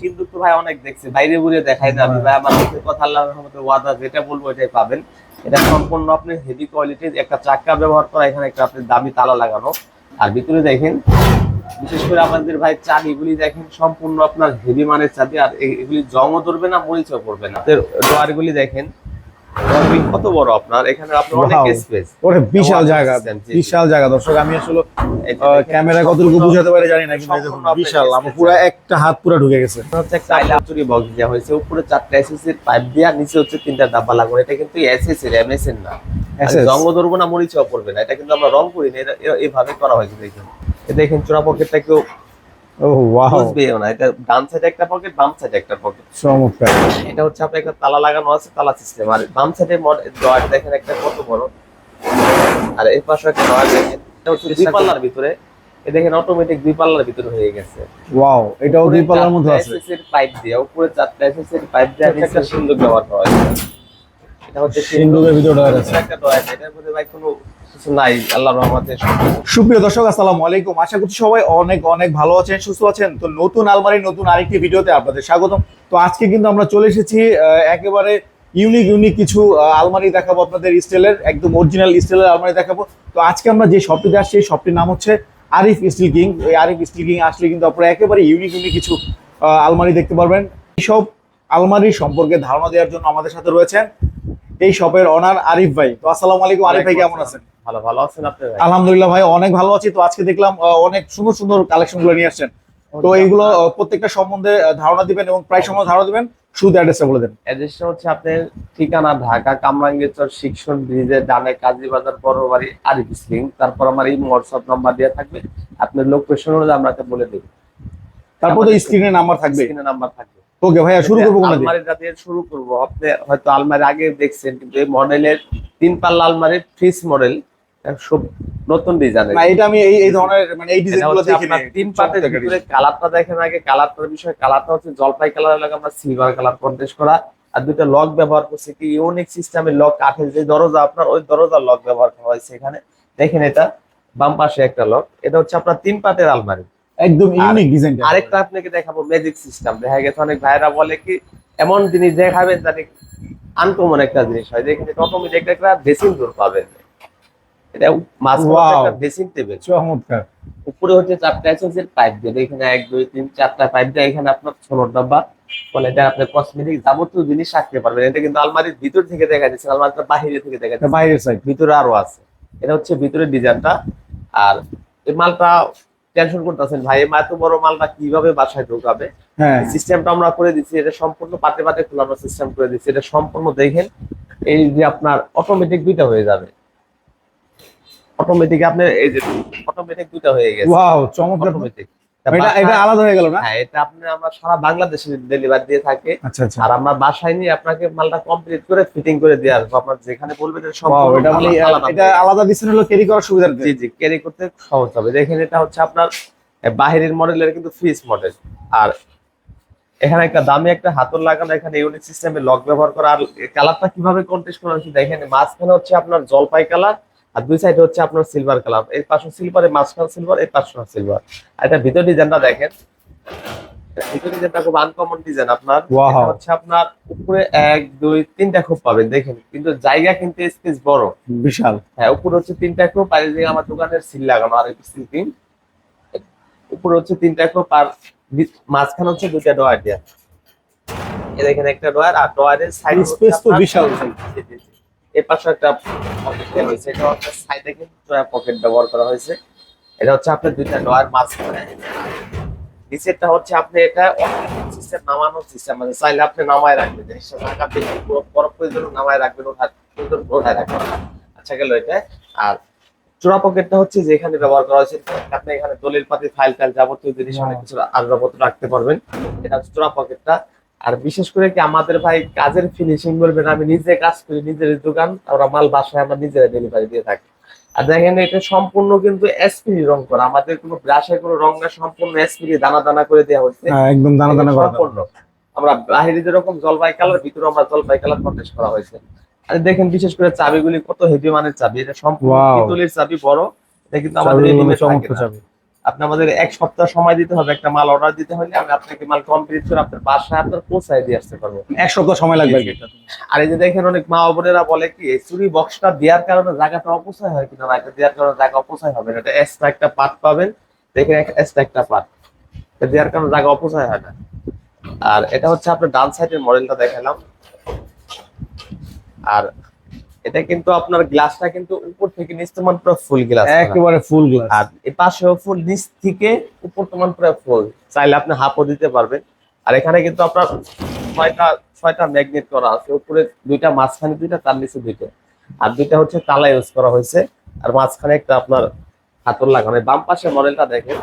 সিন্ধুক তো ভাই অনেক দেখছি। বাইরে বুড়ে দেখাই না। ভাই আমার কথা আল্লাহর রহমতে ওয়াদা যেটা বলব এটাই পাবেন। এটা সম্পূর্ণ আপনি হেভি কোয়ালিটির একটা চাকা ব্যবহার করা, এখানে একটা আপনি দামি তালা লাগানো। আর ভিতরে দেখেন, বিশেষ করে আমাদের ভাই চাবিগুলি দেখেন, সম্পূর্ণ আপনার হেভি মানের চাবি। আর এগুলি জমও ধরবে না, মরিচও পড়বে না। ডোয়ারগুলি দেখেন কত বড় আপনার? এখানে আপনার অনেক স্পেস ওরে বিশাল জায়গা। বিশাল জায়গা। দর্শক আমি আসলে ক্যামেরা কতটুকু বুঝাতে পারে জানি না কিন্তু দেখুন, বিশাল আমার পুরো একটা হাত পুরো ঢুকে গেছে। একটা আইলাচুরি বক্স দেওয়া হয়েছে উপরে চারটা এসএসসি পাইপ দেওয়া নিচে হচ্ছে তিনটা ডাব্বা লাগানো। এটা কিন্তু এসএসসি এর এমএসএন না। জঙ্গ ধরবো না মরিচাও পড়বে না। এটা কিন্তু আমরা রং করি না এটা এ- করা হয়েছে দেখুন দেখেন চোরা পকেটটা কেউ বুঝবেও না এটা ডান সাইডে একটা পকেট বাম সাইডে একটা পকেট চমৎকার। এটা হচ্ছে আপনার একটা তালা লাগানো আছে তালা সিস্টেম আর বাম সাইডে ড্রয়ার দেখেন একটা কত বড়। আর এই পাশে একটা ড্রয়ার দেখেন এটা হচ্ছে দুই পাল্লার ভিতরে। এ দেখেন অটোমেটিক দুই পাল্লার ভিতরে হয়ে গেছে। ওয়াও এটাও দুই পাল্লার মধ্যে আছে। পাইপ দিয়ে উপরে চারটা এসএসসি পাইপ দিয়ে একটা সিন্ধুক ব্যবহার করা হয়েছে এটা হচ্ছে ভিতরে আছে। একটা মধ্যে ভাই কোনো সুপ্রিয় দর্শক, আসসালামু আলাইকুম। আশা করছি সবাই অনেক অনেক ভালো আছেন, সুস্থ আছেন। তো নতুন আলমারি নতুন আরেকটি ভিডিওতে আপনাদের স্বাগতম। তো আজকে কিন্তু আমরা চলে এসেছি একেবারে ইউনিক ইউনিক কিছু আলমারি দেখাবো আপনাদের স্টিলের, একদম অরিজিনাল স্টিলের আলমারি দেখাবো। তো আজকে আমরা যে শপটিতে আসছি এই শপটির নাম হচ্ছে আরিফ স্টিল কিং। এই আরিফ স্টিল কিং আসলে কিন্তু আপনারা একেবারে ইউনিক ইউনিক কিছু আলমারি দেখতে পারবেন। এইসব আলমারি সম্পর্কে ধারণা দেওয়ার জন্য আমাদের সাথে রয়েছেন এই শপের অনার আরিফ ভাই। তো আসসালামু আলাইকুম আরিফ ভাই কেমন আছেন? ভালো ভালো আছেন আপনি ভাই? আলহামদুলিল্লাহ ভাই অনেক ভালো আছি। তো আজকে দেখলাম অনেক সুন্দর সুন্দর কালেকশনগুলো নিয়ে আসছেন। তো এইগুলো প্রত্যেকটা সম্বন্ধে ধারণা দিবেন এবং প্রায় সম্বন্ধে ধারণা দিবেন। শুধু অ্যাড্রেসটা বলে দেন। অ্যাড্রেসটা হচ্ছে আপনার ঠিকানা ঢাকা কামরাঙ্গীরচর শিক্ষণ ব্রিজের ডানে কাজীবাজার বড় বাড়ি আরিফ সিং তারপর আমার এই হোয়াটসঅ্যাপ নাম্বার দেওয়া থাকবে। আপনার লোকেশন হলে আমরা বলে দেব। তারপর তো স্ক্রিনে নাম্বার থাকবে। স্ক্রিনে নাম্বার থাকবে। ওকে ভাইয়া শুরু করব আলমারিটা দিয়ে শুরু করব। আপনি হয়তো আলমারি আগে দেখছেন কিন্তু এই মডেলের তিন পাল্লা আলমারির ফ্রিজ মডেল সব নতুন ডিজাইনের না এটা আমি এই এই ধরনের মানে এই ডিজাইন এটা গুলো হচ্ছে দেখি আপনার তিন পাতের ভিতরে কালারটা দেখেন আগে। কালারটার বিষয় কালারটা হচ্ছে জলপাই কালার লাগে আমরা সিলভার কালার কন্টেস্ট করা। আর দুটো লক ব্যবহার করছে কি? ইউনিক সিস্টেমের লক কাঠের যে দরজা আপনার ওই দরজার লক ব্যবহার করা হয়েছে এখানে। দেখেন এটা বাম পাশে একটা লক এটা হচ্ছে আপনার তিন পাতের আলমারি। একদম ইউনিক ডিজাইনটা আরেকটা আপনাকে দেখাবো ম্যাজিক সিস্টেম দেখা গেছে অনেক ভাইরা বলে কি এমন জিনিস দেখাবেন জানি আনকমন একটা জিনিস হয়। যেখানে অটোমেটিক একটা বেসিন দূর পাবেন। এটা মাছ Wow. একটা বেসিন টেবিল চমৎকার। উপরে হচ্ছে চারটা এসেন্সের পাইপ দিয়ে। এখানে এক দুই তিন চারটা পাইপ দিয়ে এখানে আপনার ছোট ডাব্বা। বলে এটা আপনি কসমেটিক যাবতীয় জিনিস রাখতে পারবেন। এটা কিন্তু আলমারির ভিতর থেকে দেখা যাচ্ছে আলমারিটা বাহিরে থেকে দেখা যাচ্ছে। বাইরের সাইড ভিতরে আরও আছে। এটা হচ্ছে ভিতরের ডিজাইনটা আর এই মালটা টেনশন করতেছেন ভাই এত বড় মালটা কীভাবে বাসায় ঢোকাবে? হ্যাঁ। সিস্টেমটা আমরা করে দিচ্ছি এটা সম্পূর্ণ পাতে পাতে খোলা আমরা সিস্টেম করে দিচ্ছি এটা সম্পূর্ণ দেখেন এই যে আপনার অটোমেটিক দুইটা হয়ে যাবে। অটোমেটিক আপনার এই যে অটোমেটিক দুইটা হয়ে গেছে। ওয়াও চমৎকার। অটোমেটিক এটা এটা আলাদা হয়ে গেল না? হ্যাঁ এটা আপনি আমরা সারা বাংলাদেশে ডেলিভারি দিয়ে থাকে। আচ্ছা আচ্ছা। আর আমরা বাসায় নিয়ে আপনাকে মালটা কমপ্লিট করে ফিটিং করে দিয়ে আসব। আপনার যেখানে বলবেন এটা সম্পূর্ণ এটা মানে আলাদা এটা আলাদা ডিজাইন হলো ক্যারি করার সুবিধা জি জি ক্যারি করতে সহজ হবে। দেখেন এটা হচ্ছে আপনার বাহিরের মডেলের কিন্তু ফ্রিজ মডেল আর এখানে একটা দামি একটা হাতল লাগানো এখানে ইউনিক সিস্টেমে লক ব্যবহার করা। আর কালারটা কীভাবে কন্টেস্ট করা হচ্ছে দেখেন মাঝখানে হচ্ছে আপনার জলপাই কালার আর দুই সাইডে হচ্ছে আপনার সিলভার কালার এই পাশে সিলভার এই মাঝখানে সিলভার এই পাশে সিলভার আর এটা ভিতর ডিজাইনটা দেখেন। ভিতর ডিজাইনটা খুব আনকমন ডিজাইন আপনার. হচ্ছে আপনার উপরে এক দুই তিনটা খুব পাবেন দেখেন। কিন্তু জায়গা কিন্তু স্পেস বড়। বিশাল। হ্যাঁ উপরে হচ্ছে তিনটা খোপ আর এদিকে আমার দোকানের সিল লাগানো আর সিল তিন উপরে হচ্ছে তিনটা আর ভি- মাঝখানে হচ্ছে দুইটা ডয়ার দেয়া। এই দেখেন একটা ডয়ার আর ডয়ারের সাইড Space তো বিশাল। এই পাশে একটা পকেট দেওয়া এটা হচ্ছে সাইডে কিন্তু পকেট ব্যবহার করা হয়েছে। এটা হচ্ছে আপনার দুইটা ডয়ার মাঝখানে নিচেরটা হচ্ছে আপনি এটা সিস্টেম নামানোর সিস্টেম আছে। চাইলে আপনি নামায় রাখবেন বরফ প্রয়োজন নামায় রাখবেন ওঠার প্রয়োজন ওঠায় রাখবেন। আচ্ছা গেল এটা। আর চোরা পকেটটা হচ্ছে যে এখানে ব্যবহার করা হয়েছে, আপনি এখানে দলিল পাতি ফাইল টাইল যাবতীয় জিনিস, অনেক কিছু আসবাবপত্র রাখতে পারবেন। এটা হচ্ছে চোরা পকেটটা আর বিশেষ করে কি আমাদের ভাই কাজের ফিনিশিং বলবেন আমি নিজে কাজ করি নিজের দোকান আমরা মাল বাসায় আমরা নিজেরা ডেলিভারি দিয়ে থাকি। আর দেখেন এটা সম্পূর্ণ কিন্তু এসপিডি রং করা আমাদের কোনো ব্রাশে কোনো রং না সম্পূর্ণ এসপিডি দানা দানা করে দেওয়া হচ্ছে। হ্যাঁ, একদম দানা দানা করা। সম্পূর্ণ। আমরা বাহিরে যেরকম জলপাই কালার ভিতরে আমরা জলপাই কালার কন্টেস্ট করা হয়েছে। আর দেখেন বিশেষ করে চাবিগুলি কত হেভি মানের চাবি এটা সম্পূর্ণ. পিতলের চাবি বড় এটা কিন্তু আমাদের চাবি। আপনি আমাদের এক সপ্তাহ সময় দিতে হবে একটা মাল অর্ডার দিতে হলে আমি আপনাকে মাল কমপ্লিট করে আপনার বাসায় আপনার পৌঁছায় দিয়ে আসতে পারব। এক সপ্তাহ সময় লাগবে আর এই যে দেখেন অনেক মা বোনেরা বলে কি এই চুরি বক্সটা দেওয়ার কারণে জায়গাটা অপচয় হয় কিনা না এটা দেওয়ার কারণে জায়গা অপচয় হবে না এটা এক্সট্রা একটা পার্ট পাবেন। দেখেন এক্সট্রা একটা পার্ট এটা দেওয়ার কারণে জায়গা অপচয় হয় না। আর এটা হচ্ছে আপনার ডান সাইডের মডেলটা দেখালাম। আর এটা কিন্তু আপনার গ্লাসটা কিন্তু উপর থেকে নিচ তোমার পুরো ফুল গ্লাস একেবারে ফুল গ্লাস আর এ পাশেও ফুল নিচ থেকে উপর তোমার পুরো ফুল চাইলে আপনি হাফও দিতে পারবেন। আর এখানে কিন্তু আপনার ছয়টা ছয়টা ম্যাগনেট করা আছে। উপরে দুইটা মাঝখানে দুইটা তার নিচে দুইটা। আর দুইটা হচ্ছে তালা ইউজ করা হয়েছে। আর মাঝখানে একটা আপনার হাতল লাগানো। বাম পাশের মডেলটা দেখেন।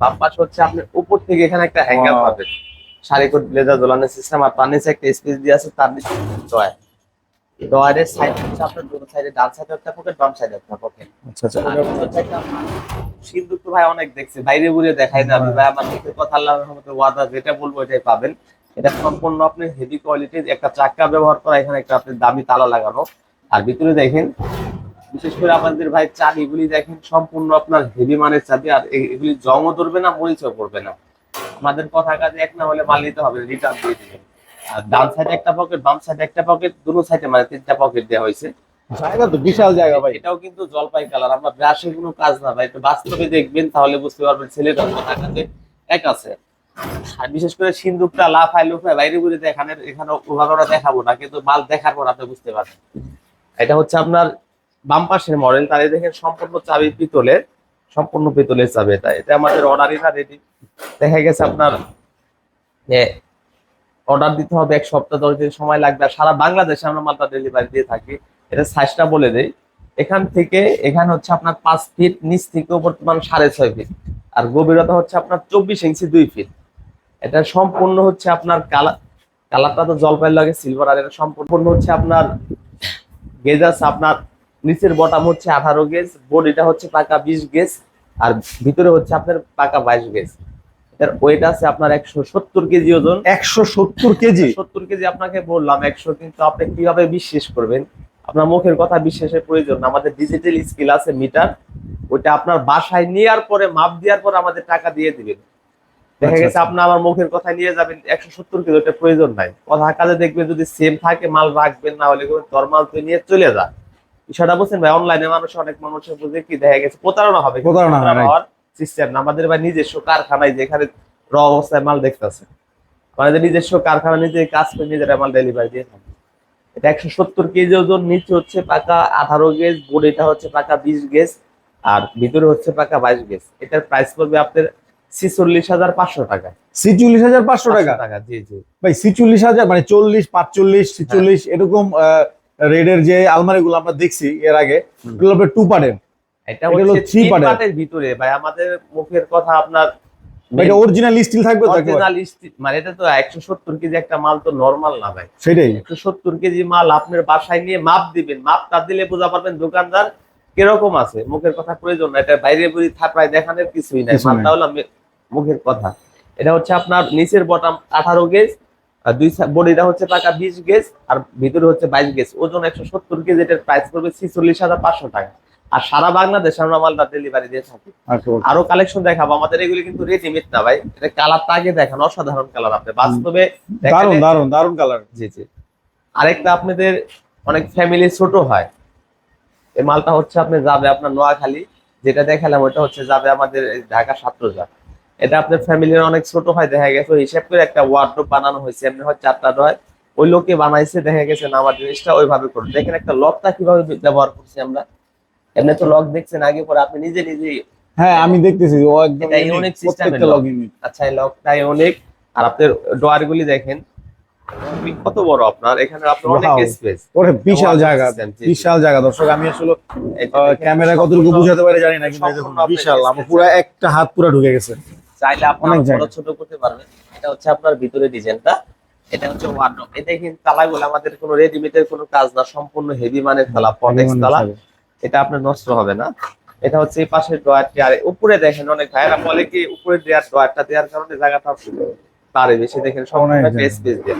বাম পাশে হচ্ছে আপনি উপর থেকে এখানে একটা হ্যাঙ্গার পাবেন। শাড়ি কোট ব্লেজার ঝোলানোর সিস্টেম আর তার নিচে একটা স্পেস দিয়ে আছে তার নিচে ডয়ার ডয়ারের সাইড হচ্ছে আপনার দুটো সাইডে ডান সাইডে একটা পকেট বাম সাইডে একটা পকেট আচ্ছা আচ্ছা। সিন্দুক তো ভাই অনেক দেখছি বাইরে বুড়ে দেখাই না। আমি ভাই আমার মুখের কথা আল্লাহর রহমতে ওয়াদা যেটা বলব এটাই পাবেন। এটা সম্পূর্ণ আপনি হেভি কোয়ালিটির একটা চাক্কা ব্যবহার করা এখানে একটা আপনি দামি তালা লাগানো। আর ভিতরে দেখেন বিশেষ করে আমাদের ভাই চাবিগুলি দেখেন সম্পূর্ণ আপনার হেভি মানের চাবি আর এগুলি জংও ধরবে না মরিচও পড়বে না। আমাদের কথা কাজে এক না হলে মাল নিতে হবে রিটার্ন দিয়ে দিবেন। ডান সাইডে একটা পকেট বাম সাইডে একটা পকেট দুটো সাইডে মানে তিনটা পকেট দেওয়া হয়েছে। জায়গা তো বিশাল জায়গা ভাই। এটাও কিন্তু জলপাই কালার আমরা ব্রাশে কোনো কাজ না ভাই একটু বাস্তবে দেখবেন তাহলে বুঝতে পারবেন ছেলেটা টাকাতে এক আছে। আর বিশেষ করে সিন্দুকটা লাফায় লুফায় বাইরে ঘুরে দেখানে এখানে ওভাবে ওরা দেখাবো না কিন্তু মাল দেখার পর আপনি বুঝতে পারবেন। এটা হচ্ছে আপনার বাম পাশের মডেল তাহলে দেখেন সম্পূর্ণ চাবি পিতলের সম্পূর্ণ পিতলের চাবি এটা। এটা আমাদের অর্ডারই না রেডি দেখা গেছে আপনার অর্ডার দিতে হবে, এক সপ্তাহ, দশ দিন সময় লাগবে। আর সারা বাংলাদেশে আমরা মালটা ডেলিভারি দিয়ে থাকি। এটা সাইজটা বলে দেই। এখান থেকে, এখানে হচ্ছে আপনার পাঁচ ফিট নিচ থেকে বর্তমান সাড়ে ছয় ফিট আর গভীরতা হচ্ছে আপনার চব্বিশ ইঞ্চি দুই ফিট এটা সম্পূর্ণ হচ্ছে আপনার কালার কালারটা তো জলপাই লাগে সিলভার আর এটা সম্পূর্ণ হচ্ছে আপনার গেজ আপনার নিচের বটাম হচ্ছে আঠারো গেজ বডিটা হচ্ছে পাকা বিশ গেজ আর ভিতরে হচ্ছে আপনার পাকা বাইশ গেজ এটার ওয়েট আছে আপনার একশো সত্তর কেজি ওজন। একশো সত্তর কেজি? সত্তর কেজি আপনাকে বললাম একশো কিন্তু আপনি কীভাবে বিশ্বাস করবেন? আপনার মুখের কথা বিশ্বাসের প্রয়োজন আমাদের ডিজিটাল স্কিল আছে মিটার ওটা আপনার বাসায় নেওয়ার পরে মাপ দেওয়ার পরে আমাদের টাকা দিয়ে দিবেন। দেখা আচ্ছা, গেছে আচ্ছা। আপনি আমার মুখের কথা নিয়ে যাবেন একশো সত্তর কেজি ওটা প্রয়োজন নাই। কথা কাজে দেখবেন যদি সেম থাকে মাল রাখবেন না হলে তোর মাল তুই নিয়ে চলে যা বিষয়টা বলছেন ভাই অনলাইনে মানুষ অনেক মানুষের বুঝে কি দেখা গেছে প্রতারণা হবে। প্রতারণা হওয়ার সিস্টেম না। আমাদের ভাই নিজস্ব কারখানায় যেখানে র অবস্থায় মাল দেখতেছে। আমাদের নিজস্ব কারখানা নিজে কাজ করে নিজেরা মাল ডেলিভারি দিয়ে থাকে। এটা একশো সত্তর কেজি ওজন নিচে হচ্ছে পাকা আঠারো গেজ বডিটা হচ্ছে পাকা বিশ গেজ আর ভিতরে হচ্ছে পাকা বাইশ গেজ। এটার প্রাইস পড়বে আপনার ছিচল্লিশ হাজার পাঁচশো টাকা। ছিচল্লিশ হাজার পাঁচশো টাকা? টাকা জি জি। ভাই ছিচল্লিশ হাজার মানে চল্লিশ পাঁচচল্লিশ ছিচল্লিশ এরকম রেডের যে আলমারিগুলো আমরা দেখছি এর আগে। এগুলো আপনার টু পার্টের এটা হলো। পার্টের ভিতরে ভাই আমাদের মুখের কথা আপনার এটা অরিজিনাল স্টিল থাকবে? অরিজিনাল মানে এটা তো একশো সত্তর কেজি একটা মাল তো নর্মাল না ভাই। সেটাই। একশো সত্তর কেজি মাল আপনার বাসায় নিয়ে মাপ দিবেন মাপটা দিলে বোঝা পারবেন দোকানদার কীরকম আছে। মুখের কথা প্রয়োজন না এটা বাইরে বুড়ি থাপড়ায় দেখানোর কিছুই নাই। নাই। হলো মুখের কথা। এটা হচ্ছে আপনার নিচের বটাম আঠারো গেজ আর দুই বডিটা হচ্ছে পাকা বিশ গেজ আর ভিতরে হচ্ছে বাইশ গেজ ওজন একশো সত্তর কেজি এটার প্রাইস পড়বে ছিচল্লিশ হাজার পাঁচশো টাকা। আর সারা বাংলাদেশে আমরা মালটা ডেলিভারি দিয়ে থাকি। আচ্ছা, আরও কালেকশন দেখাবো। আমাদের এগুলি কিন্তু রেডিমেড না ভাই। এটা কালারটা আগে দেখান অসাধারণ কালার আপনি। বাস্তবে দারুণ দারুণ দারুণ কালার জি জি। আরেকটা আপনাদের অনেক ফ্যামিলি ছোট হয়। এই মালটা হচ্ছে আপনি যাবে আপনার নোয়াখালী। যেটা দেখালাম ওটা হচ্ছে যাবে আমাদের ঢাকা সাতরোজা। এটা আপনার ফ্যামিলির অনেক ছোট হয় দেখা গেছে। ওই হিসাব করে একটা ওয়ার্ডরোব বানানো হয়েছে। এমনি হয় চারটা হয়। ওই লোকে বানাইছে দেখা গেছে না আমার জিনিসটা ওইভাবে করে। দেখেন একটা লকটা কীভাবে ব্যবহার করছি আমরা। এমনি তো লক দেখছেন আগে পরে আপনি নিজে নিজে হ্যাঁ আমি দেখতেছি ও একদম এর লগ ইউনিক আচ্ছা এই লকটাই অনেক আর আপনার ডোয়ার গুলি দেখেন কত বড় আপনার? এখানে আপনার অনেক স্পেস ওরে বিশাল জায়গা। বিশাল জায়গা। দর্শক আমি আসলে ক্যামেরা কতটুকু বুঝাতে পারে জানি না কিন্তু দেখুন বিশাল আমার পুরো একটা হাত পুরো ঢুকে গেছে। চাইলে আপনি বড় ছোট করতে পারবেন। এটা হচ্ছে আপনার ভিতরে ডিজাইনটা এটা হচ্ছে ওয়ার্ডরোব এটা কিন্তু তালাগুলো আমাদের কোনো রেডিমেডের কোনো কাজ না সম্পূর্ণ হেভি মানের তালা পটেক্স তালা। এটা আপনার নষ্ট হবে না। এটা হচ্ছে এই পাশের ড্রয়ারটি। আর উপরে দেখেন অনেক ভাইরা বলে কি উপরে দেওয়ার ড্রয়ারটা দেওয়ার কারণে জায়গাটা পারে বেশি। দেখেন সম্পূর্ণ একটা। স্পেস দেওয়া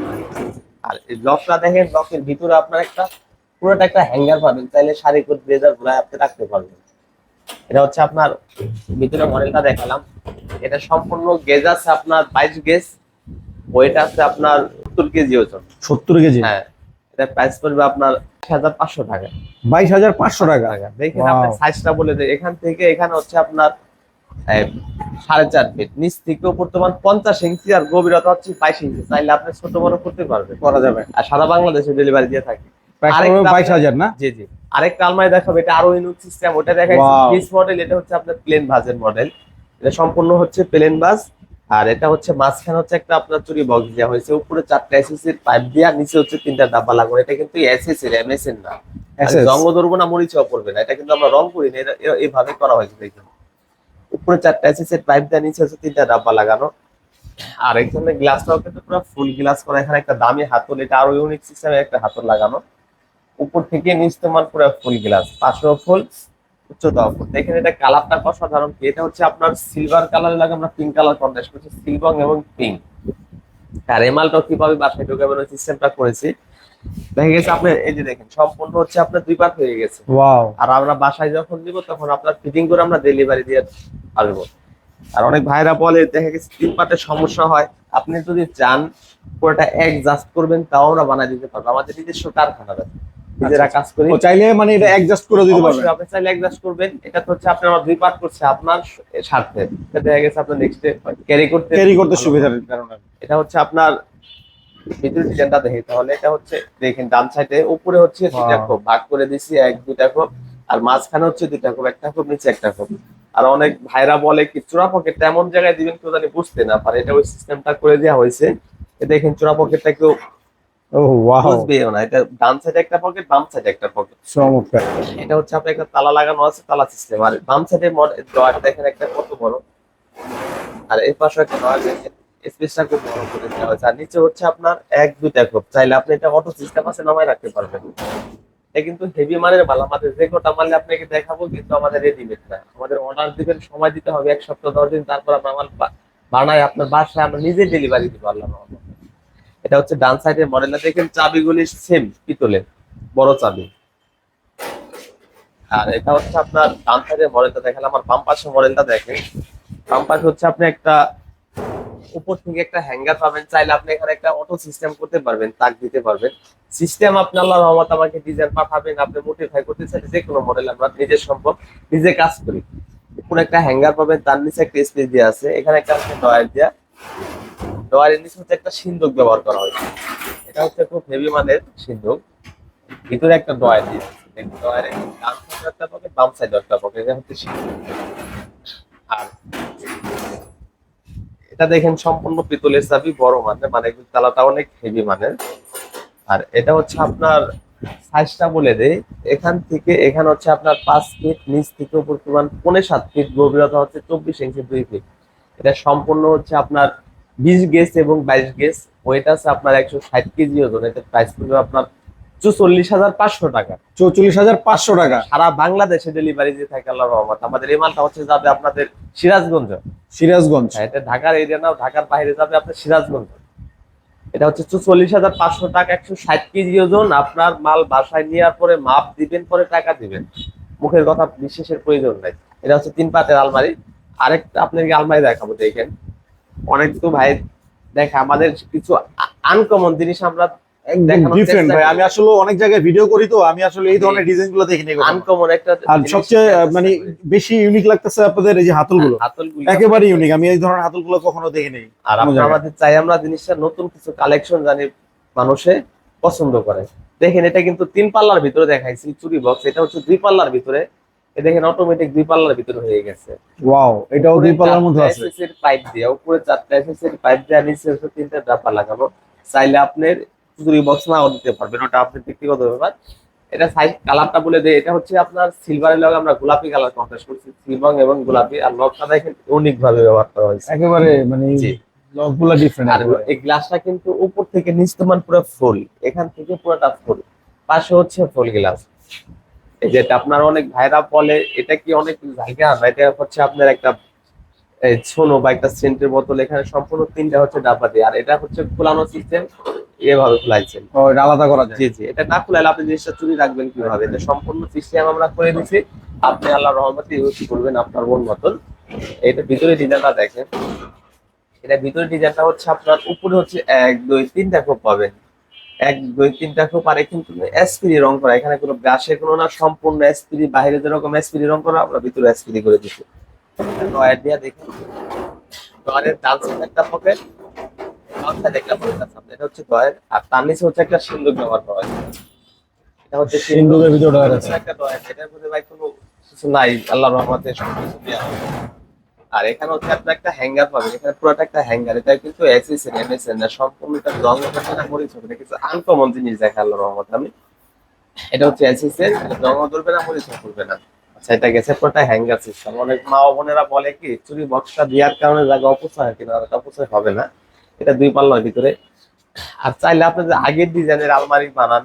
আর এই লকটা দেখেন লকের ভিতরে আপনার একটা পুরোটা একটা হ্যাঙ্গার পাবেন। চাইলে শাড়ি কোট ব্লেজারগুলো আপনি রাখতে পারবেন। এটা হচ্ছে আপনার ভিতরে মডেলটা দেখালাম। এটা সম্পূর্ণ গেজ আছে আপনার বাইশ গেজ ওয়েট আছে আপনার সত্তর কেজি ওজন। সত্তর কেজি? হ্যাঁ। এটা প্রাইস পড়বে আপনার হাজার পাঁচশো টাকা। বাইশ হাজার পাঁচশো টাকা? দেখেন. আপনার সাইজটা বলে দেয় এখান থেকে এখানে হচ্ছে আপনার সাড়ে চার ফিট নিচ থেকে উপর তোমার পঞ্চাশ ইঞ্চি আর গভীরতা হচ্ছে বাইশ ইঞ্চি। চাইলে আপনি ছোট বড় করতে পারবেন। করা যাবে। আর সারা বাংলাদেশে ডেলিভারি দিয়ে থাকে। আরেকটা বাইশ হাজার না? জি জি। আরেকটা আলমারি দেখাবো। এটা আরও ইউনিক সিস্টেম ওটা. পিস মডেল এটা হচ্ছে আপনার প্লেন ভাজের মডেল এটা সম্পূর্ণ হচ্ছে প্লেন ভাজ আর এটা হচ্ছে মাঝখানে হচ্ছে একটা আপনার চুরি বক্স দেওয়া হয়েছে। উপরে চারটা এসএসসির পাইপ দিয়া নিচে হচ্ছে তিনটা ডাব্বা লাগানো এটা কিন্তু এসএসসির এমএসএন না। রঙ ধরবো না মরিচাও পড়বে না। এটা কিন্তু আমরা রং করি না এইভাবে করা হয়েছে দেখুন। উপরে চারটা এসএসসির পাইপ দেওয়া নিচে হচ্ছে তিনটা ডাব্বা লাগানো আর এখানে গ্লাসটাও কিন্তু পুরো ফুল গ্লাস করা। এখানে একটা দামি হাতল এটা আরও ইউনিক সিস্টেমে একটা হাতল লাগানো। উপর থেকে নিচ তোমার পুরো ফুল গ্লাস পাশেও ফুল উচ্চতাও ফুল দেখেন এটা কালারটা অসাধারণ। এটা হচ্ছে আপনার সিলভার কালারের লাগে আমরা পিঙ্ক কালার কন্ট্রাস্ট করছি সিলভার এবং পিঙ্ক আর এমালটাও কীভাবে বাসায় ঢোকাবেন ওই সিস্টেমটা করেছি। দেখা গেছে আপনি এই যে দেখেন সম্পূর্ণ হচ্ছে আপনার দুই পার্ট হয়ে গেছে। ওয়াও আর আমরা বাসায় যখন দিব তখন আপনার ফিটিং করে আমরা ডেলিভারি দিয়ে আসব আর অনেক ভাইরা বলে দেখা গেছে তিন পার্টের সমস্যা হয়। আপনি যদি চান পুরোটা অ্যাডজাস্ট করবেন তাও আমরা বানাই দিতে পারব। আমাদের নিজস্ব কারখানা আছে। নিজেরা কাজ করি ও চাইলে মানে এটা অ্যাডজাস্ট করে দিতে পারবেন আপনি চাইলে অ্যাডজাস্ট করবেন। এটা তো হচ্ছে আপনি আমার দুই পার্ট করছে আপনার স্বার্থে এটা দেখা গেছে আপনার নেক্সটে ক্যারি করতে ক্যারি করতে সুবিধার কারণে এটা হচ্ছে আপনার ভিতরে ডিজাইনটা দেখি। তাহলে এটা হচ্ছে দেখেন ডান সাইডে উপরে হচ্ছে দুইটা খোপ। ভাগ করে দিছি এক দুইটা খোপ। আর মাঝখানে হচ্ছে দুইটা খোপ একটা খোপ নিচে একটা খোপ। আর অনেক ভাইরা বলে কি চোরা পকেটটা এমন জায়গায় দিবেন কেউ জানি বুঝতে না পারে। এটা ওই সিস্টেমটা করে দেওয়া হয়েছে। দেখেন চোরা পকেটটা কেউ বুঝবেও না এটা ডান সাইডে একটা পকেট বাম সাইডে একটা পকেট চমৎকার। এটা হচ্ছে আপনার একটা তালা লাগানো আছে তালা সিস্টেম আর বাম সাইডে ডয়ার দেখেন একটা কত বড়? আর এর পাশে একটা ডয়ার দেখেন স্পেসটা খুব বড় করে দেওয়া হয়েছে আর নিচে হচ্ছে আপনার এক দুইটা খোপ। চাইলে আপনি এটা অটো সিস্টেম আছে নামায় রাখতে পারবেন। এটা কিন্তু হেভি মানের মাল আমাদের যে কোটা আপনাকে দেখাবো কিন্তু আমাদের রেডিমেড না। আমাদের অর্ডার দিবেন সময় দিতে হবে এক সপ্তাহ দশ দিন তারপর আমরা মাল বা- বানাই আপনার বাসায় আমরা নিজে ডেলিভারি দিব আল্লাহ রহমতে। এটা হচ্ছে ডান সাইডের মডেলটা দেখেন চাবিগুলি সেম পিতলের, বড় চাবি। আর এটা হচ্ছে আপনার ডান সাইডের মডেলটা দেখেন আমার বাম পাশের মডেলটা দেখেন। বাম পাশে হচ্ছে আপনি একটা, উপর থেকে একটা হ্যাঙ্গার পাবেন। চাইলে আপনি এখানে একটা অটো সিস্টেম করতে পারবেন, তাক দিতে পারবেন। সিস্টেম আপনি আল্লাহ রহমত আমাকে ডিজাইন পাঠাবেন, আপনি মোটিফাই করতে চাইলে যে কোনো মডেল আমরা নিজের সম্ভব নিজে কাজ করি। উপরে একটা হ্যাঙ্গার পাবেন, তার নিচে একটা স্পেস দেওয়া আছে। এখানে একটা আছে ডয়ার দেওয়া ডয়ারের নিচে হচ্ছে একটা সিন্দুক ব্যবহার করা হয়েছে এটা হচ্ছে খুব হেভি মানের সিন্দুক ভিতরে একটা ডয়ার দিয়ে সাইডে একটা এটা সিন্দুক আর এটা দেখেন সম্পূর্ণ পিতলের চাবি, বড় মানের মানে তালাটা অনেক হেভি মানের। আর এটা হচ্ছে আপনার সাইজটা বলে দেই। এখান থেকে, এখানে হচ্ছে আপনার পাঁচ ফিট নিচ থেকে উপর পরিমাণ পৌনে সাত ফিট গভীরতা হচ্ছে চব্বিশ ইঞ্চি দুই ফিট এটা সম্পূর্ণ হচ্ছে আপনার বিশ গেজ এবং বাইশ গেজ ওয়েট আছে আপনার একশো ষাট কেজি ওজন এটা প্রাইস পড়বে আপনার চুচল্লিশ হাজার পাঁচশো টাকা। চৌচল্লিশ হাজার পাঁচশো টাকা। সারা বাংলাদেশে ডেলিভারি দিয়ে থাকে আল্লাহ রহমত। আমাদের এই মালটা হচ্ছে যাবে আপনাদের সিরাজগঞ্জ। সিরাজগঞ্জ। হ্যাঁ, এটা ঢাকার এরিয়া নাও ঢাকার বাইরে যাবে আপনার সিরাজগঞ্জ। এটা হচ্ছে চল্লিশ হাজার পাঁচশো টাকা একশো ষাট কেজি ওজন। আপনার মাল বাসায় নেওয়ার পরে মাপ দিবেন পরে টাকা দিবেন। মুখের কথা বিশেষের প্রয়োজন নাই। এটা হচ্ছে তিন পাতের আলমারি। আরেকটা আপনাকে আলমারি দেখাবো দেখেন। অনেক তো ভাই দেখে আমাদের কিছু আনকমন জিনিস আমরা ডিফারেন্ট ভাই আমি আসলে অনেক জায়গায় ভিডিও করি তো আমি আসলে এই ধরনের ডিজাইনগুলো দেখিনি আনকমন একটা আর সবচেয়ে মানে বেশি ইউনিক লাগতেছে আপনাদের এই যে হাতলগুলো। হাতলগুলো একেবারে ইউনিক আমি এই ধরনের হাতলগুলো কখনো দেখিনি আর। আমাদের চাই আমরা জিনিসটা নতুন কিছু কালেকশন জানি মানুষে পছন্দ করে। দেখেন এটা কিন্তু তিন পাল্লার ভিতরে দেখাইছি চুরি বক্স এটা হচ্ছে দুই পাল্লার ভিতরে। এ দেখেন অটোমেটিক দুই পাল্লার ভিতরে হয়ে গেছে। ওয়াও এটাও দুই পাল্লার মধ্যে আছে। পাইপ দিয়ে উপরে চারটা এসএসএর পাইপ দিয়ে নিচে হচ্ছে তিনটা ডাব্বা লাগানো চাইলে আপনার চুরি বক্স নাও দিতে পারবেন ওটা আপনার ব্যক্তিগত ব্যাপার। এটা সাইজ কালারটা বলে দেয় এটা হচ্ছে আপনার সিলভারের লগে আমরা গোলাপি কালার কন্ট্রাস্ট করছি সিলভার এবং গোলাপি। আর লকটা দেখেন ইউনিক ভাবে ব্যবহার করা হয়েছে। একেবারে মানে। লকগুলো ডিফারেন্ট আর এই গ্লাসটা কিন্তু উপর থেকে নিচ তোমার পুরো ফুল এখান থেকে পুরোটা ফুল পাশে হচ্ছে ফুল গ্লাস যেটা আপনার অনেক ভাইরা বলে এটা কি অনেক জায়গা? না এটা হচ্ছে আপনার একটা ছোনো বা একটা সেন্টের বোতল এখানে সম্পূর্ণ তিনটা হচ্ছে ডাব্বা দিয়ে। আর এটা হচ্ছে খোলানো সিস্টেম এভাবে খুলাইছেন ও, আলাদা করা জি জি এটা না খুলাইলে আপনি জিনিসটা চুরি রাখবেন কীভাবে? এটা সম্পূর্ণ সিস্টেম আমরা করে দিচ্ছি আপনি আল্লাহ রহমতে ইউজ করবেন আপনার মন মতন। এটা ভিতরে ডিজাইনটা দেখেন। এটা ভিতরে ডিজাইনটা হচ্ছে আপনার উপরে হচ্ছে এক দুই তিনটা খোপ পাবেন। এক দুই তিনটা এখানে কিন্তু এসপিডি রং করা। এখানে কোনো ব্রাশে কোনো না সম্পূর্ণ এসপিডি বাইরে যেরকম এসপিডি রং করা আমরা ভিতরে এসপিডি করে দিচ্ছি। ডয়ার দিয়া দেখেন ডয়ারের ডান সাইড একটা পকেট বাম সাইড একটা পকেট আছে। এটা হচ্ছে ডয়ার আর তার নিচে হচ্ছে একটা সিন্দুক ব্যবহার করা হয়। এটা হচ্ছে সিন্দুকের ভিতরে ডয়ার আছে। একটা ডয়ার এটার মধ্যে ভাই কোনো কিছু নাই। আল্লাহর রহমতে সব কিছু দেওয়া। আর এখানে হচ্ছে আপনার একটা হ্যাঙ্গার পাবেন। এখানে পুরোটা একটা হ্যাঙ্গার এটা কিন্তু এসএসএন এমএসএন না না, মরিচ হবে আনকমন জিনিস দেখে আল্লাহর আমি। এটা হচ্ছে এসএসএন ধরবে না, মরিচ করবে না। আচ্ছা এটা গেছে পুরোটা হ্যাঙ্গার সিস্টেম অনেক মা বোনেরা বলে কি, চুরি বক্সটা দেওয়ার কারণে জায়গা অপচয় হয় অপচয় হবে না। এটা দুই পাল্লার ভিতরে। আর চাইলে আপনি যে আগের ডিজাইনের আলমারি বানান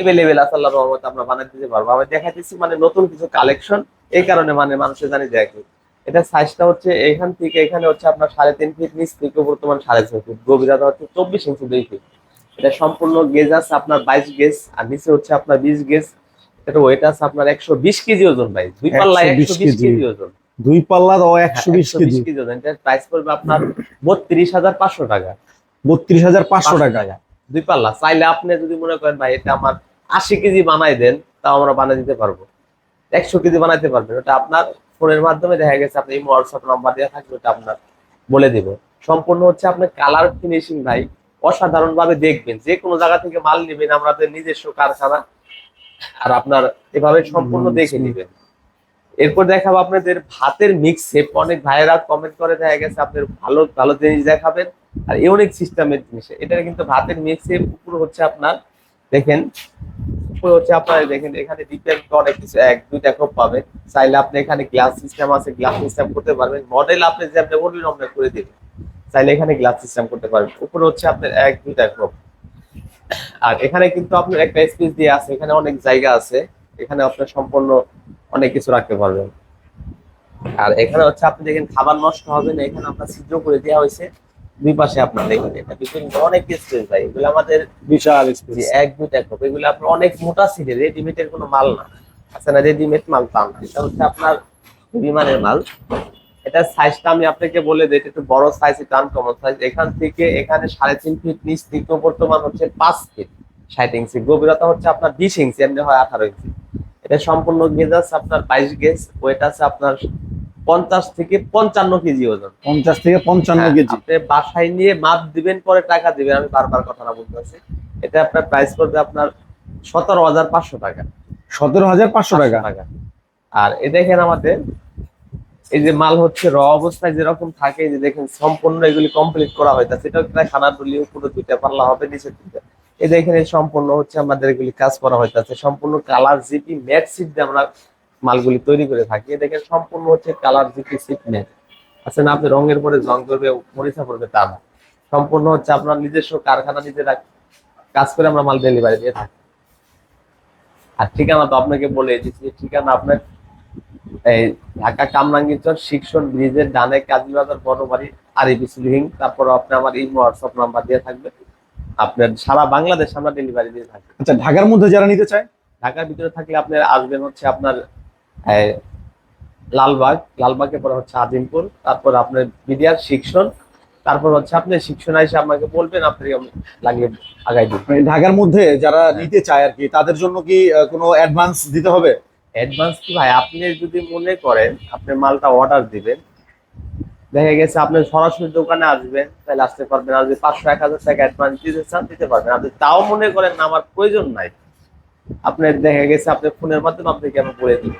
এভেলেবেল আছে আল্লাহর রহমতে আমরা বানাতে দিতে পারব। আমি দেখাইতেছি মানে নতুন কিছু কালেকশন এই কারণে মানে মানুষের জানি দেখে। এটা সাইজটা হচ্ছে এখান থেকে এখানে হচ্ছে আপনার সাড়ে তিন ফিট নিচ থেকে বর্তমান সাড়ে ছয় ফিট গভীরতা হচ্ছে চব্বিশ ইঞ্চি দুই ফিট এটা সম্পূর্ণ গেজ আছে আপনার বাইশ গেজ আর নিচে হচ্ছে আপনার বিশ গেজ এটা ওয়েট আছে আপনার একশো বিশ কেজি ওজন ভাই। দুই 120 একশো বিশ কেজি। ওজন। দুই পাল্লা ও একশো বিশ হ্যাঁ, কেজি। ওজন। এটার প্রাইস পড়বে আপনার বত্রিশ হাজার পাঁচশো টাকা। বত্রিশ হাজার পাঁচশো টাকা। দুই পাল্লা। চাইলে আপনি যদি মনে করেন ভাই এটা আমার আশি কেজি বানাই দেন তাও আমরা বানিয়ে দিতে পারব। একশো কেজি বানাইতে পারবেন। ওটা আপনার ফোনের মাধ্যমে দেখা গেছে আপনি এই হোয়াটসঅ্যাপ নাম্বার দেওয়া থাকবে ওটা আপনার বলে দিব। সম্পূর্ণ হচ্ছে আপনার কালার ফিনিশিং ভাই অসাধারণ ভাবে দেখবেন। যে কোনো জায়গা থেকে মাল নেবেন আমাদের নিজস্ব কারখানা আর আপনার এভাবে সম্পূর্ণ দেখে। নেবেন। এরপর দেখাবো আপনাদের ভাতের মিক্সে অনেক ভাইয়েরা কমেন্ট করে দেখা গেছে আপনার ভালো ভালো জিনিস দেখাবেন। আর ইউনিক সিস্টেমের জিনিস। এটা কিন্তু ভাতের মিক্সের উপর হচ্ছে আপনার দেখেন উপরে হচ্ছে আপনার দেখেন, এখানে ডিপেন্ড অনেক কিছু এক দুইটা খোপ পাবেন চাইলে আপনি এখানে গ্লাস সিস্টেম আছে গ্লাস সিস্টেম করতে পারবেন। মডেল আপনি যে আপনি বলবেন আমরা করে দিবেন, চাইলে এখানে গ্লাস সিস্টেম করতে পারবেন। উপরে হচ্ছে আপনার এক দুইটা খোপ আর এখানে কিন্তু আপনার একটা স্পেস দিয়ে আছে, এখানে অনেক জায়গা আছে। এখানে আপনার সম্পূর্ণ অনেক কিছু রাখতে পারবেন। আর এখানে হচ্ছে আপনি দেখেন খাবার নষ্ট হবে না, এখানে আপনার ছিদ্র করে দেওয়া হয়েছে। দুই পাশে আপনার এটা পিছনে অনেক স্পেস ভাই। এগুলো আমাদের বিশাল স্পেস এক দুইটা খোপ এগুলো আপনার অনেক মোটা সিটে রেডিমেডের কোনো মাল না। আছে না রেডিমেড মাল পান না। এটা হচ্ছে আপনার বিমানের মাল। এটা সাইজটা আমি আপনাকে বলে দিই এটা একটু বড় সাইজ এটা আনকমন সাইজ এখান থেকে এখানে সাড়ে তিন ফিট নিচ থেকে বর্তমান হচ্ছে পাঁচ ফিট ষাট ইঞ্চি গভীরতা হচ্ছে আপনার বিশ ইঞ্চি এমনি হয় আঠারো ইঞ্চি এটা সম্পূর্ণ গেজ আছে আপনার বাইশ গেজ ওয়েট আছে আপনার পঞ্চাশ থেকে পঞ্চান্ন কেজি ওজন। পঞ্চাশ থেকে পঞ্চান্ন হ্যাঁ, কেজি। আপনি বাসায় নিয়ে মাপ দিবেন পরে টাকা দিবেন আমি বারবার কথাটা বলতে পারছি এটা আপনার প্রাইস পড়বে আপনার সতেরো হাজার পাঁচশো টাকা। সতেরো হাজার পাঁচশো টাকা? আর এ দেখেন আমাদের এই যে মাল হচ্ছে র অবস্থায় যেরকম থাকে যে দেখেন সম্পূর্ণ এগুলি কমপ্লিট করা হইতাছে এটা একটা খানা তুলি উপরে দুইটা পাল্লা হবে নিচে দুইটা। এই দেখেন এই সম্পূর্ণ হচ্ছে আমাদের এগুলি কাজ করা হইতাছে সম্পূর্ণ কালার জিপি ম্যাট সিট দিয়ে আমরা মালগুলি তৈরি করে থাকি। দেখেন সম্পূর্ণ হচ্ছে কালার জিপি সিট আছে না আপনি রঙের পরে জং করবে মরিচা পড়বে তা না। সম্পূর্ণ হচ্ছে আপনার নিজস্ব কারখানা নিজেরা কাজ করে আমরা মাল ডেলিভারি দিয়ে থাকি। আর ঠিকানা তো আপনাকে বলে দিচ্ছি ঠিকানা আপনার এই ঢাকা কামরাঙ্গীরচর শিক্ষণ ব্রিজের ডানে কাজীবাজার বড় বাড়ি আরিবি সিলিং। তারপর আপনি আমার এই হোয়াটসঅ্যাপ নাম্বার দিয়ে থাকবে। আপনার সারা বাংলাদেশ আমরা ডেলিভারি দিয়ে থাকি। আচ্ছা ঢাকার মধ্যে যারা নিতে চায়? ঢাকার ভিতরে থাকলে আপনার আসবেন হচ্ছে আপনার লালবাগ লালবাগের পরে হচ্ছে আজিমপুর তারপর আপনার বিডিআর শিক্ষণ তারপর হচ্ছে আপনি শিক্ষণ এসে আমাকে বলবেন আপনি লাগিয়ে আগাই দিন মানে ঢাকার মধ্যে যারা নিতে চায় আর কি তাদের জন্য কি কোনো অ্যাডভান্স দিতে হবে? অ্যাডভান্স কি ভাই আপনি যদি মনে করেন আপনি মালটা অর্ডার দিবেন দেখা গেছে আপনি সরাসরি দোকানে আসবেন তাহলে আসতে পারবেন আর যদি পাঁচশো এক হাজার টাকা অ্যাডভান্স দিতে চান দিতে পারবেন। আপনি তাও মনে করেন না আমার প্রয়োজন নাই। আপনি দেখা গেছে আপনি ফোনের মাধ্যমে আপনাকে আমি বলে দিই।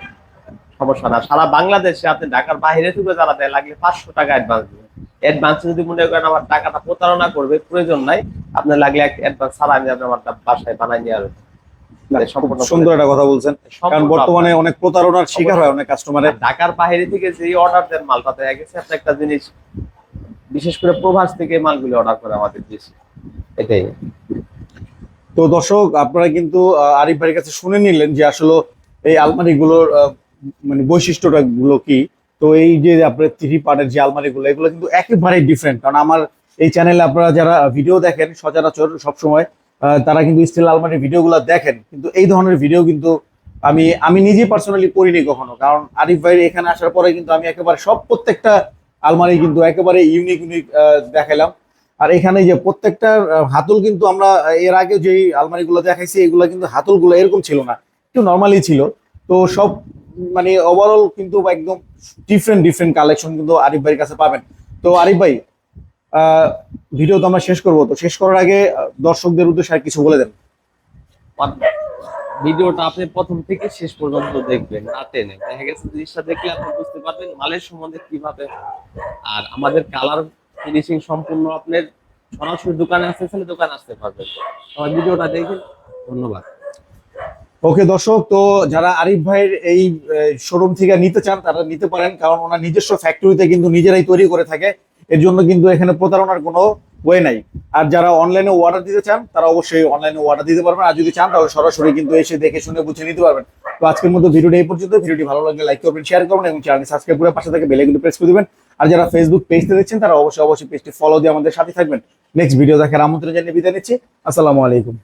সমস্যা না। সারা বাংলাদেশে আপনি ঢাকার বাইরে থেকে যারা দেয় লাগলে পাঁচশো টাকা অ্যাডভান্স দিবেন। অ্যাডভান্স যদি মনে করেন আমার টাকাটা প্রতারণা করবে প্রয়োজন নাই। আপনার লাগলে অ্যাডভান্স ছাড়া আমি আপনার বাসায় বানাই নিয়ে আসব। সুন্দর একটা কথা বলছেন। কারণ বর্তমানে অনেক প্রতারণার শিকার হয় অনেক কাস্টমারের ঢাকার বাইরে থেকে যে অর্ডার দেন মালটা দেখা গেছে আপনি একটা জিনিস বিশেষ করে প্রবাস থেকে মালগুলো অর্ডার করে আমাদের বেশি এটাই। তো দর্শক আপনারা কিন্তু আরিফ ভাইয়ের কাছে শুনে নিলেন যে আসলে এই আলমারিগুলোর আহ, মানে বৈশিষ্ট্যটা গুলো কি? তো এই যে আপনার থ্রি পার্টের যে আলমারিগুলো, এগুলো কিন্তু একেবারে ডিফারেন্ট কারণ আমার এই চ্যানেলে আপনারা যারা ভিডিও দেখেন, সচরাচর সবসময় তারা কিন্তু স্টিল আলমারির ভিডিওগুলো দেখেন। কিন্তু এই ধরনের ভিডিও কিন্তু আমি আমি নিজে পার্সোনালি করিনি কখনো। কারণ আরিফ ভাই এখানে আসার পরে কিন্তু আমি একেবারে সব প্রত্যেকটা আলমারি কিন্তু একেবারে ইউনিক ইউনিক দেখালাম আর এখানে যে প্রত্যেকটা হাতল কিন্তু আমরা এর আগে যেই আলমারিগুলো দেখাইছি, এগুলো কিন্তু হাতলগুলো এরকম ছিল না। একটু নর্মালি ছিল। তো সব মানে ওভারঅল কিন্তু একদম ডিফারেন্ট ডিফারেন্ট কালেকশন কিন্তু আরিফ ভাইয়ের কাছে পাবেন। তো আরিফ ভাই ভিডিও তো আমরা শেষ করব। তো শেষ করার আগে দর্শকদের উদ্দেশ্যে আর কিছু বলে দেন। ভিডিওটা আপনি প্রথম থেকে শেষ পর্যন্ত দেখবেন, না টেনে। দেখা গেছে জিনিসটা দেখলে আপনি বুঝতে পারবেন মালের সম্বন্ধে কীভাবে। আর আমাদের কালার ফিনিশিং সম্পূর্ণ আপনার সরাসরি দোকানে আসতে চাইলে দোকানে আসতে পারবেন। আমার ভিডিওটা দেখেন, ধন্যবাদ। ওকে, দর্শক, তো যারা আরিফ ভাইয়ের এই শোরুম থেকে নিতে চান, তারা নিতে পারেন, কারণ ওনার নিজস্ব ফ্যাক্টরিতে কিন্তু নিজেরাই তৈরি করে থাকে। এর জন্য কিন্তু এখানে প্রতারণার কোনো ওয়ে নাই। আর যারা অনলাইনে অর্ডার দিতে চান, তারা অবশ্যই অনলাইনে অর্ডার দিতে পারবেন। আর যদি চান, তাহলে সরাসরি কিন্তু এসে দেখে শুনে বুঝে নিতে পারবেন। তো আজকের মতো ভিডিওটা এই পর্যন্ত। ভিডিওটি ভালো লাগলে লাইক করবেন শেয়ার করবেন, এবং চ্যানেলটি সাবস্ক্রাইব করে পাশে থেকে বেলে প্রেস করে দিবেন। আর যারা ফেসবুক পেজতে দেখছেন, তারা অবশ্যই অবশ্যই পেজটি ফলো দিয়ে আমাদের সাথে থাকবেন। নেক্সট ভিডিও দেখার আমন্ত্রণ জানিয়ে বিদায় নিচ্ছি। আসসালামু আলাইকুম।